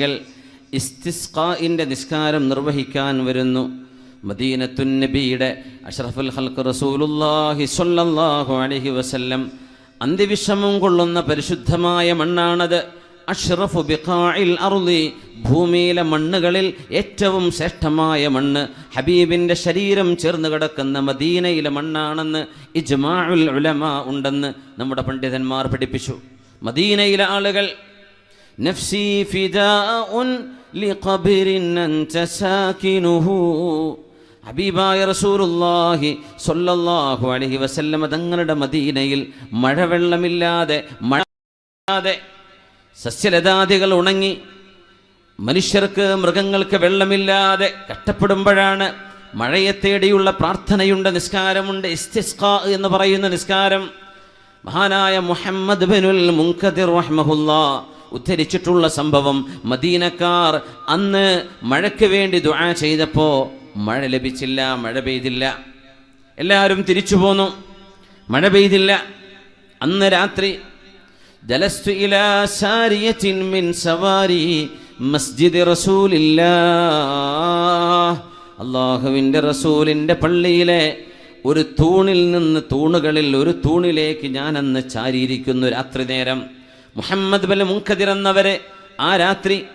കൾ ഇസ്തിസ്ഖാഇന്റെ നിസ്കാരം നിർവഹിക്കാൻ വരുന്നു. മദീനത്തുൻ നബിയുടെ അഷ്റഫുൽ ഹൽക്ക് റസൂലുല്ലാഹി സ്വല്ലല്ലാഹു അലൈഹി വസല്ലം അന്ത്യവിഷമം കൊള്ളുന്ന പരിശുദ്ധമായ മണ്ണാണത്. അഷ്റഫു ബിഖാഇൽ അർളി ഭൂമിയിലെ മണ്ണുകളിൽ ഏറ്റവും ശ്രേഷ്ഠമായ മണ്ണ്. ഹബീബിന്റെ ശരീരം ചേർന്ന് കിടക്കുന്ന മദീനയിലെ മണ്ണാണെന്ന് ഇജ്മാഉൽ ഉലമ ഉണ്ടെന്ന് നമ്മുടെ പണ്ഡിതന്മാർ പഠിപ്പിച്ചു. മദീനയിലെ ആളുകൾ നഫ്സി فداء لقبر أنت ساكنه. ഹബീബായ റസൂറുല്ലാഹി സൊല്ലാഹു അലഹി വസല്ലമ തങ്ങളുടെ മദീനയിൽ മഴവെള്ളമില്ലാതെ മഴ സസ്യലതാദികൾ ഉണങ്ങി മനുഷ്യർക്ക് മൃഗങ്ങൾക്ക് വെള്ളമില്ലാതെ കഷ്ടപ്പെടുമ്പോഴാണ് മഴയെ തേടിയുള്ള പ്രാർത്ഥനയുണ്ട് നിസ്കാരമുണ്ട്. ഇസ്തിസ്ഖാ എന്ന് പറയുന്ന നിസ്കാരം. മഹാനായ മുഹമ്മദ് ബിനുൽ മുൻകദിർ റഹ്മഹുല്ല ഉദ്ധരിച്ചിട്ടുള്ള സംഭവം. മദീനക്കാർ അന്ന് മഴയ്ക്ക് വേണ്ടി ദുആ ചെയ്തപ്പോൾ മഴ ലഭിച്ചില്ല മഴ പെയ്തില്ല. എല്ലാവരും തിരിച്ചു പോന്നു. മഴ പെയ്തില്ല. അന്ന് രാത്രി ജലസ്തു ഇലാ മസ്ജിദ് റസൂലില്ല അള്ളാഹുവിന്റെ റസൂലിന്റെ പള്ളിയിലെ ഒരു തൂണിൽ നിന്ന് തൂണുകളിൽ ഒരു തൂണിലേക്ക് ഞാനന്ന് ചാരിയിരിക്കുന്നു രാത്രി നേരം. മുഹമ്മദ് ബൽ മുൻഖദിർ എന്നവരെ ആ രാത്രി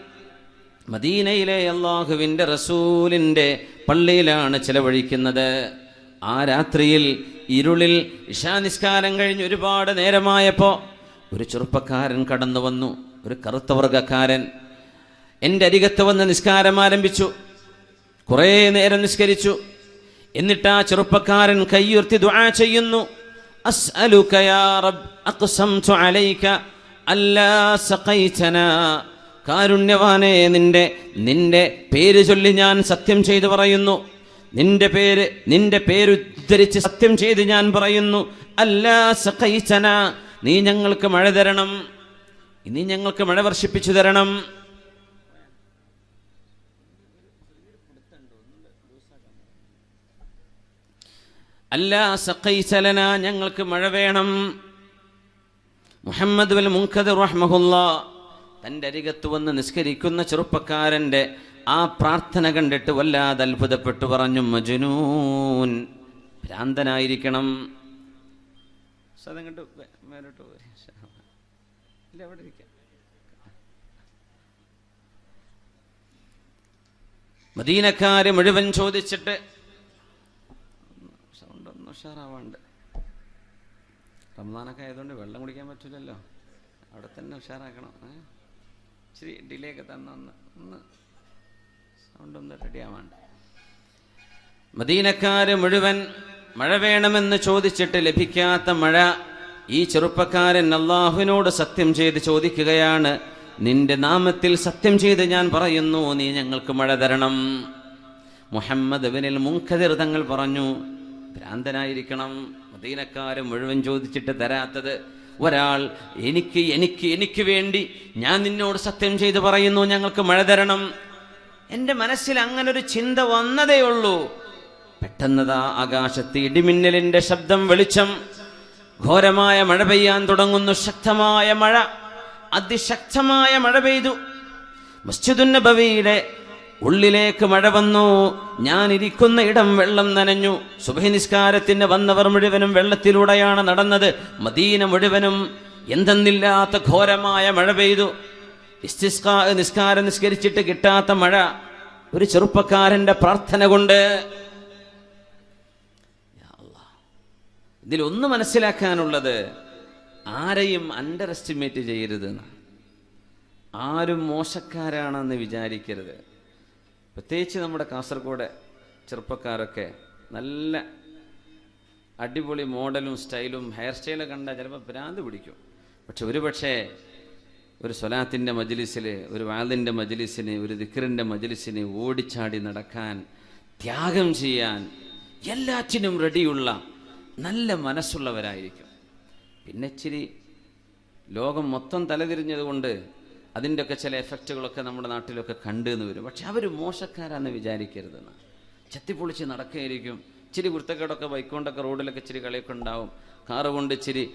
മദീനയിലെ അള്ളാഹുവിന്റെ റസൂലിന്റെ പള്ളിയിലാണ് ചിലവഴിക്കുന്നത്. ആ രാത്രിയിൽ ഇരുളിൽ ഇഷാനിസ്കാരം കഴിഞ്ഞ് ഒരുപാട് നേരമായപ്പോൾ ഒരു ചെറുപ്പക്കാരൻ കടന്നു വന്നു. ഒരു കറുത്ത വർഗക്കാരൻ എന്റെ അരികത്ത് വന്ന് നിസ്കാരം ആരംഭിച്ചു. കുറേ നേരം നിസ്കരിച്ചു. എന്നിട്ട് ആ ചെറുപ്പക്കാരൻ കയ്യുയർത്തി ദുആ ചെയ്യുന്നു. അസ്അലുക യാ റബ്ബ് അഖ്സംതു അലൈക അല്ലാ സഖൈതനാ. കാരുണ്യവാനെ നിന്റെ നിന്റെ പേര് ചൊല്ലി ഞാൻ സത്യം ചെയ്തു പറയുന്നു. നിന്റെ പേര് നിന്റെ പേരുദ്ധരിച്ച് സത്യം ചെയ്ത് ഞാൻ പറയുന്നു. അല്ലാ സഖൈതന നീ ഞങ്ങൾക്ക് മഴ തരണം. നീ ഞങ്ങൾക്ക് മഴ വർഷിപ്പിച്ചു തരണം. അല്ലാ സഖൈസലന ഞങ്ങൾക്ക് മഴ വേണം. മുഹമ്മദ് വൽ മുൻഖദർ റഹ്മഹുല്ല തന്റെ അരികത്ത് വന്ന് നിസ്കരിക്കുന്ന ചെറുപ്പക്കാരന്റെ ആ പ്രാർത്ഥന കണ്ടിട്ട് വല്ലാതെ അത്ഭുതപ്പെട്ടു പറഞ്ഞു മജനൂൻ ഭ്രാന്തനായിരിക്കണം. സതങ്ങട്ട് മേലോട്ട് ഇല്ല അവിടെ ഇരിക്കാം. മദീനക്കാര് മുഴുവൻ ചോദിച്ചിട്ട് സൗണ്ട് ഒന്ന് ഉഷാറാവാണ്ട്. റംസാനൊക്കെ ആയതുകൊണ്ട് വെള്ളം കുടിക്കാൻ പറ്റില്ലല്ലോ അവിടെ തന്നെ ഉഷാറാക്കണം? ഇച്ചിരി ഡിലേ ഒക്കെ തന്ന ഒന്ന് ഒന്ന് സൗണ്ട് ഒന്ന് റെഡി ആവാണ്ട് മദീനക്കാര് മുഴുവൻ മഴ വേണമെന്ന് ചോദിച്ചിട്ട് ലഭിക്കാത്ത മഴ ഈ ചെറുപ്പക്കാരൻ അള്ളാഹുവിനോട് സത്യം ചെയ്ത് ചോദിക്കുകയാണ്. നിന്റെ നാമത്തിൽ സത്യം ചെയ്ത് ഞാൻ പറയുന്നു നീ ഞങ്ങൾക്ക് മഴ തരണം. മുഹമ്മദ് ബിനിൽ മുൻഖദിർ തങ്ങൾ പറഞ്ഞു ഭ്രാന്തനായിരിക്കണം. മദീനക്കാര് മുഴുവൻ ചോദിച്ചിട്ട് തരാത്തത് ഒരാൾ എനിക്ക് എനിക്ക് എനിക്ക് വേണ്ടി ഞാൻ നിന്നോട് സത്യം ചെയ്ത് പറയുന്നു ഞങ്ങൾക്ക് മഴ തരണം. എന്റെ മനസ്സിൽ അങ്ങനെ ഒരു ചിന്ത വന്നതേ ഉള്ളൂ. പെട്ടെന്നതാ ആകാശത്ത് ഇടിമിന്നലിന്റെ ശബ്ദം വെളിച്ചം. ഘോരമായ മഴ പെയ്യാൻ തുടങ്ങുന്നു ശക്തമായ മഴ. അതിശക്തമായ മഴ പെയ്തു. മസ്ജിദുൻ നബവിയുടെ ഉള്ളിലേക്ക് മഴ വന്നു. ഞാൻ ഇരിക്കുന്ന ഇടം വെള്ളം നനഞ്ഞു. സുബഹി നിസ്കാരത്തിന് വന്നവർ മുഴുവനും വെള്ളത്തിലൂടെയാണ് നടന്നത്. മദീന മുഴുവനും എന്തെന്നില്ലാത്ത ഘോരമായ മഴ പെയ്തു. നിസ്കാരം നിസ്കരിച്ചിട്ട് കിട്ടാത്ത മഴ. ഒരു ചെറുപ്പക്കാരന്റെ പ്രാർത്ഥന കൊണ്ട്. ഇതിലൊന്ന് മനസ്സിലാക്കാനുള്ളത് ആരെയും അണ്ടർ എസ്റ്റിമേറ്റ് ചെയ്യരുത് ആരും മോശക്കാരാണെന്ന് വിചാരിക്കരുത്. പ്രത്യേകിച്ച് നമ്മുടെ കാസർഗോഡ് ചെറുപ്പക്കാരൊക്കെ നല്ല അടിപൊളി മോഡലും സ്റ്റൈലും ഹെയർ സ്റ്റൈലൊക്കെ കണ്ടാൽ ചിലപ്പോൾ ഭ്രാന്ത് പിടിക്കും. പക്ഷെ ഒരു പക്ഷേ ഒരു സ്വലാത്തിന്റെ മജലിസിൽ ഒരു വാലിന്റെ മജലിസിന് ഒരു ദിക്കറിന്റെ മജലിസിന് ഓടിച്ചാടി നടക്കാൻ ത്യാഗം ചെയ്യാൻ എല്ലാറ്റിനും റെഡിയുള്ള നല്ല മനസ്സുള്ളവരായിരിക്കും. പിന്നെ ഇച്ചിരി ലോകം മൊത്തം തലതിരിഞ്ഞതുകൊണ്ട് അതിന്റെയൊക്കെ ചില എഫക്റ്റുകളൊക്കെ നമ്മുടെ നാട്ടിലൊക്കെ കണ്ടു എന്ന് വരും. പക്ഷെ അവർ മോശക്കാരാന്ന് വിചാരിക്കരുതെന്ന്. ചത്തിപ്പൊളിച്ച് നടക്കുകയായിരിക്കും. ഇച്ചിരി കുരുത്തക്കേടൊക്കെ ബൈക്കൊണ്ടൊക്കെ റോഡിലൊക്കെ ഇച്ചിരി കളിയൊക്കെ ഉണ്ടാവും കാറ് കൊണ്ട് ഇച്ചിരി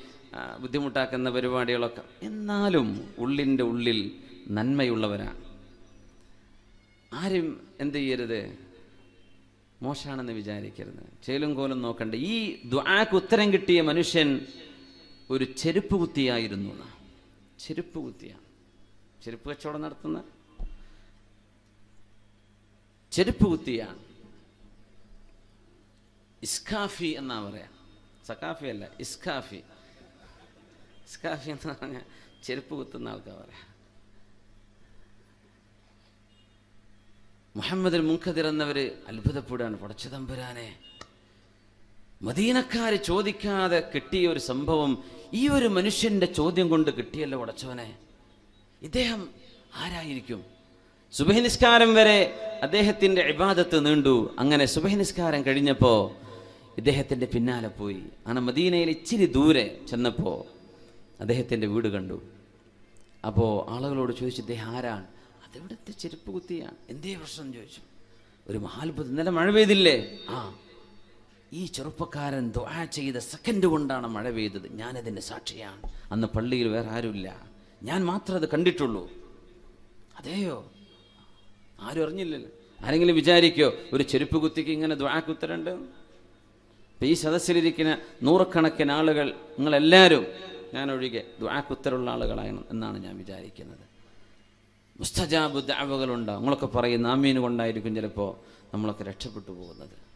ബുദ്ധിമുട്ടാക്കുന്ന പരിപാടികളൊക്കെ. എന്നാലും ഉള്ളിന്റെ ഉള്ളിൽ നന്മയുള്ളവരാണ്. ആരും എന്ത് ചെയ്യരുത്? മോശമാണെന്ന് വിചാരിക്കരുത്. ചേലും കോലും നോക്കണ്ട. ഈ ദ്വാക്ക് ഉത്തരം കിട്ടിയ മനുഷ്യൻ ഒരു ചെരുപ്പ് കുത്തിയായിരുന്നു ചെരുപ്പ് കുത്തിയാണ്. ചെരുപ്പ് കച്ചവടം നടത്തുന്ന ചെരുപ്പ് കുത്തിയാണ്. ഇസ്കാഫി എന്നാ പറയാ. സക്കാഫി അല്ല ഇസ്കാഫി. ഇസ്കാഫി എന്ന് പറഞ്ഞാൽ ചെരുപ്പ് കുത്തുന്ന ആൾക്കാ പറയാം. മുഹമ്മദ് മുൻഖദിർ എന്നവർ അത്ഭുതപ്പെടുകയാണ്. പടച്ചതമ്പുരാനെ മദീനക്കാര് ചോദിക്കാതെ കിട്ടിയ ഒരു സംഭവം ഈ ഒരു മനുഷ്യന്റെ ചോദ്യം കൊണ്ട് കിട്ടിയല്ലോ പടച്ചവനെ. ഇദ്ദേഹം ആരായിരിക്കും? സുബഹി നിസ്കാരം വരെ അദ്ദേഹത്തിന്റെ ഇബാദത്ത് നീണ്ടു. അങ്ങനെ സുബഹി നിസ്കാരം കഴിഞ്ഞപ്പോ ഇദ്ദേഹത്തിന്റെ പിന്നാലെ പോയി. അങ്ങനെ മദീനയിൽ ഇച്ചിരി ദൂരെ ചെന്നപ്പോൾ അദ്ദേഹത്തിന്റെ വീട് കണ്ടു. അപ്പോൾ ആളുകളോട് ചോദിച്ചു ഇദ്ദേഹം ആരാണ്? അതെവിടുത്തെ ചെരുപ്പ് കുത്തിയാണ്. എന്തേ പ്രശ്നം? ചോദിച്ചു. ഒരു മഹാത്ഭുതം. ഇന്നലെ മഴ പെയ്തില്ലേ? ആ. ഈ ചെറുപ്പക്കാരൻ ദുആ ചെയ്ത സെക്കൻഡ് കൊണ്ടാണ് മഴ പെയ്തത്. ഞാനതിന്റെ സാക്ഷിയാണ്. അന്ന് പള്ളിയിൽ വേറെ ആരുമില്ല. ഞാൻ മാത്രം അത് കണ്ടിട്ടുള്ളൂ. അതെയോ? ആരും അറിഞ്ഞില്ലല്ലോ. ആരെങ്കിലും വിചാരിക്കോ ഒരു ചെരുപ്പ് കുത്തിക്ക് ഇങ്ങനെ ദ്വാക്കുത്തരണ്ട് ഇപ്പം ഈ സദസ്സിലിരിക്കുന്ന നൂറുകണക്കിന് ആളുകൾ നിങ്ങളെല്ലാവരും ഞാൻ ഒഴികെ ദ്വാക്ക് ഉത്തരമുള്ള ആളുകളാണ് എന്നാണ് ഞാൻ വിചാരിക്കുന്നത്. മുസ്തജാബ് ദാവുകളുണ്ടാവും നിങ്ങളൊക്കെ പറയുന്ന നാമീൻ കൊണ്ടായിരിക്കും ചിലപ്പോൾ നമ്മളൊക്കെ രക്ഷപ്പെട്ടു പോകുന്നത്.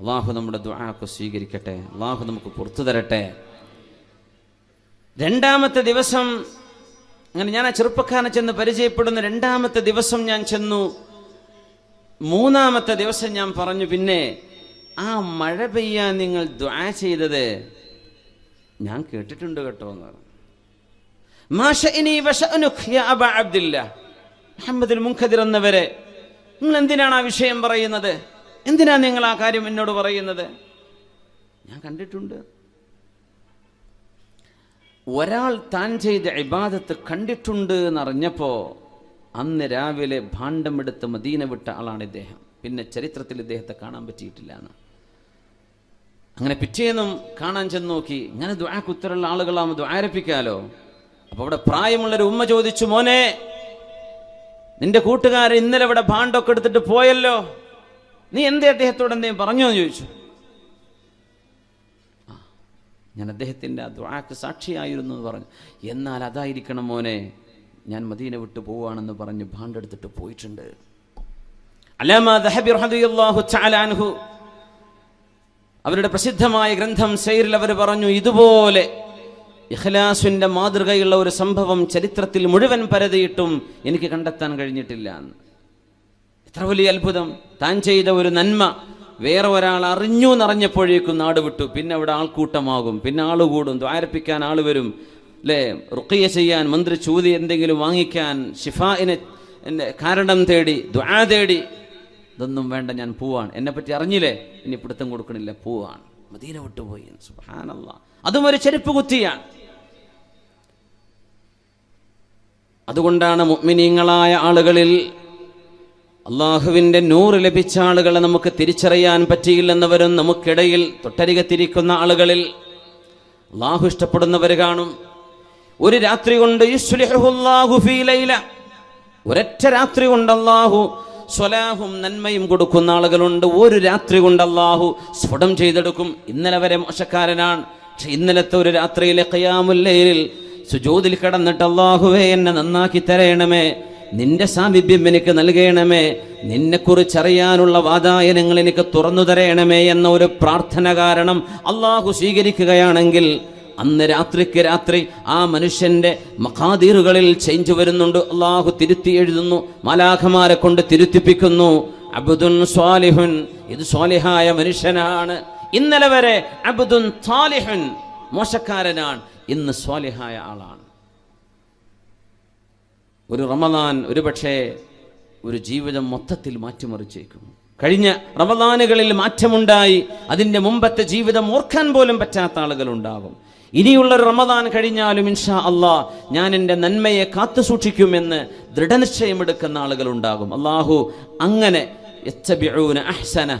അള്ളാഹു നമ്മുടെ ദുആക്ക് സ്വീകരിക്കട്ടെ. അള്ളാഹു നമുക്ക് പുറത്തു തരട്ടെ. രണ്ടാമത്തെ ദിവസം അങ്ങനെ ഞാൻ ആ ചെറുപ്പക്കാരനെ ചെന്ന് പരിചയപ്പെടുന്ന രണ്ടാമത്തെ ദിവസം ഞാൻ ചെന്നു. മൂന്നാമത്തെ ദിവസം ഞാൻ പറഞ്ഞു പിന്നെ ആ മഴ പെയ്യാൻ നിങ്ങൾ ദ്വാ ചെയ്തത്? ഞാൻ കേട്ടിട്ടുണ്ട് കേട്ടോ എന്ന് പറഞ്ഞു. മുഹമ്മദുൽ മുൻഖദിർ എന്നവരെ നിങ്ങൾ എന്തിനാണ് ആ വിഷയം പറയുന്നത്? എന്തിനാണ് നിങ്ങൾ ആ കാര്യം എന്നോട് പറയുന്നത്? ഞാൻ കണ്ടിട്ടുണ്ട്. ഒരാൾ താൻ ചെയ്ത ഇബാദത്ത് കണ്ടിട്ടുണ്ട് എന്നറിഞ്ഞപ്പോ അന്ന് രാവിലെ ഭാണ്ഡമെടുത്ത് മദീന വിട്ട ആളാണ് ഇദ്ദേഹം. പിന്നെ ചരിത്രത്തിൽ ഇദ്ദേഹത്തെ കാണാൻ പറ്റിയിട്ടില്ല എന്ന്. അങ്ങനെ പിറ്റേന്നും കാണാൻ ചെന്ന് നോക്കി ഇങ്ങനെ ദ്വാക്കുത്തരുള്ള ആളുകളാകുമ്പോൾ ദ്വാരപ്പിക്കാലോ അപ്പൊ അവിടെ പ്രായമുള്ളൊരു ഉമ്മ ചോദിച്ചു മോനെ നിന്റെ കൂട്ടുകാരൻ ഇന്നലെ ഇവിടെ ഭാണ്ടൊക്കെ എടുത്തിട്ട് പോയല്ലോ. നീ എന്തേ അദ്ദേഹത്തോട് എന്തേ പറഞ്ഞോ? എന്ന് ചോദിച്ചു. ഞാൻ അദ്ദേഹത്തിന്റെ ആ ദ്വാക്ക് സാക്ഷിയായിരുന്നു എന്ന് പറഞ്ഞു. എന്നാൽ അതായിരിക്കണം മോനെ ഞാൻ മദീന വിട്ടു പോവുകയാണെന്ന് പറഞ്ഞ് ഭാണ്ടെടുത്തിട്ട് പോയിട്ടുണ്ട്. അവരുടെ പ്രസിദ്ധമായ ഗ്രന്ഥം സെയ്റിൽ അവർ പറഞ്ഞു ഇതുപോലെ ഇഖ്ലാസിന്റെ മാതൃകയുള്ള ഒരു സംഭവം ചരിത്രത്തിൽ മുഴുവൻ പരതിയിട്ടും എനിക്ക് കണ്ടെത്താൻ കഴിഞ്ഞിട്ടില്ല എന്ന്. എത്ര വലിയ അത്ഭുതം. താൻ ചെയ്ത ഒരു നന്മ വേറെ ഒരാൾ അറിഞ്ഞു എന്നറിഞ്ഞപ്പോഴേക്കും നാട് വിട്ടു. പിന്നെ അവിടെ ആൾക്കൂട്ടമാകും. പിന്നെ ആൾ കൂടും. ദ്വാരപ്പിക്കാൻ ആൾ വരും. അല്ലേ റുക്കിയ ചെയ്യാൻ മന്ത്രി ചൂതി എന്തെങ്കിലും വാങ്ങിക്കാൻ ഷിഫായിനെ കാരണം തേടി ദ്വാ തേടി ഇതൊന്നും വേണ്ട ഞാൻ പോവാണ്. എന്നെ പറ്റി അറിഞ്ഞില്ലേ? ഇനി പിടുത്തം കൊടുക്കണില്ല പോവാണ്. മദീന വിട്ടുപോയി സുബ്ഹാനല്ലാ. അതും ഒരു ചെരുപ്പ് കുത്തിയാണ് അതുകൊണ്ടാണ് മുഗ്മിനീങ്ങളായ ആളുകളിൽ അള്ളാഹുവിന്റെ നൂറ് ലഭിച്ച ആളുകളെ നമുക്ക് തിരിച്ചറിയാൻ പറ്റിയില്ലെന്നവരും നമുക്കിടയിൽ തൊട്ടരികത്തിരിക്കുന്ന ആളുകളിൽ അള്ളാഹു ഇഷ്ടപ്പെടുന്നവർ കാണും. ഒരു രാത്രി കൊണ്ട് ഒരൊറ്റ രാത്രി കൊണ്ട് അള്ളാഹു സ്വലാഹും നന്മയും കൊടുക്കുന്ന ആളുകളുണ്ട്. ഒരു രാത്രി കൊണ്ട് അള്ളാഹു സ്ഫുടം ചെയ്തെടുക്കും. ഇന്നലെ വരെ മോശക്കാരനാണ്. പക്ഷെ ഇന്നലത്തെ ഒരു രാത്രിയിലെ കയാമുല്ലയിൽ സുജോതിൽ കിടന്നിട്ട് അള്ളാഹുവേ എന്നെ നന്നാക്കി തരയണമേ നിന്റെ സാമീപ്യം എനിക്ക് നൽകണമേ. നിന്നെക്കുറിച്ചറിയാനുള്ള വാതായനങ്ങൾ എനിക്ക് തുറന്നു തരയണമേ എന്ന ഒരു പ്രാർത്ഥന കാരണം അള്ളാഹു സ്വീകരിക്കുകയാണെങ്കിൽ അന്ന് രാത്രിക്ക് രാത്രി ആ മനുഷ്യന്റെ മഖാദീറുകളിൽ ചേഞ്ച് വരുന്നുണ്ട്. അള്ളാഹു തിരുത്തി എഴുതുന്നു മലാഖമാരെ കൊണ്ട് തിരുത്തിപ്പിക്കുന്നു. അബുദുൻ സ്വാലിഹുൻ ഇത് സ്വാലിഹായ മനുഷ്യനാണ്. ഇന്നലെ വരെ അബുദുൻ സാലിഹുൻ മോശക്കാരനാണ്. ഇന്ന് സ്വാലിഹായ ആളാണ്. ഒരു റമദാൻ ഒരുപക്ഷെ ഒരു ജീവിതം മൊത്തത്തിൽ മാറ്റിമറിച്ചേക്കും. കഴിഞ്ഞ റമദാനുകളിൽ മാറ്റമുണ്ടായി അതിന്റെ മുമ്പത്തെ ജീവിതം ഓർക്കാൻ പോലും പറ്റാത്ത ആളുകളുണ്ടാകും ഇനിയുള്ള റമദാൻ കഴിഞ്ഞാലും ഇൻഷാ അള്ളാ ഞാൻ എന്റെ നന്മയെ കാത്തു സൂക്ഷിക്കുമെന്ന് ദൃഢനിശ്ചയമെടുക്കുന്ന ആളുകളുണ്ടാകും. അള്ളാഹു അങ്ങനെ അഹ്സന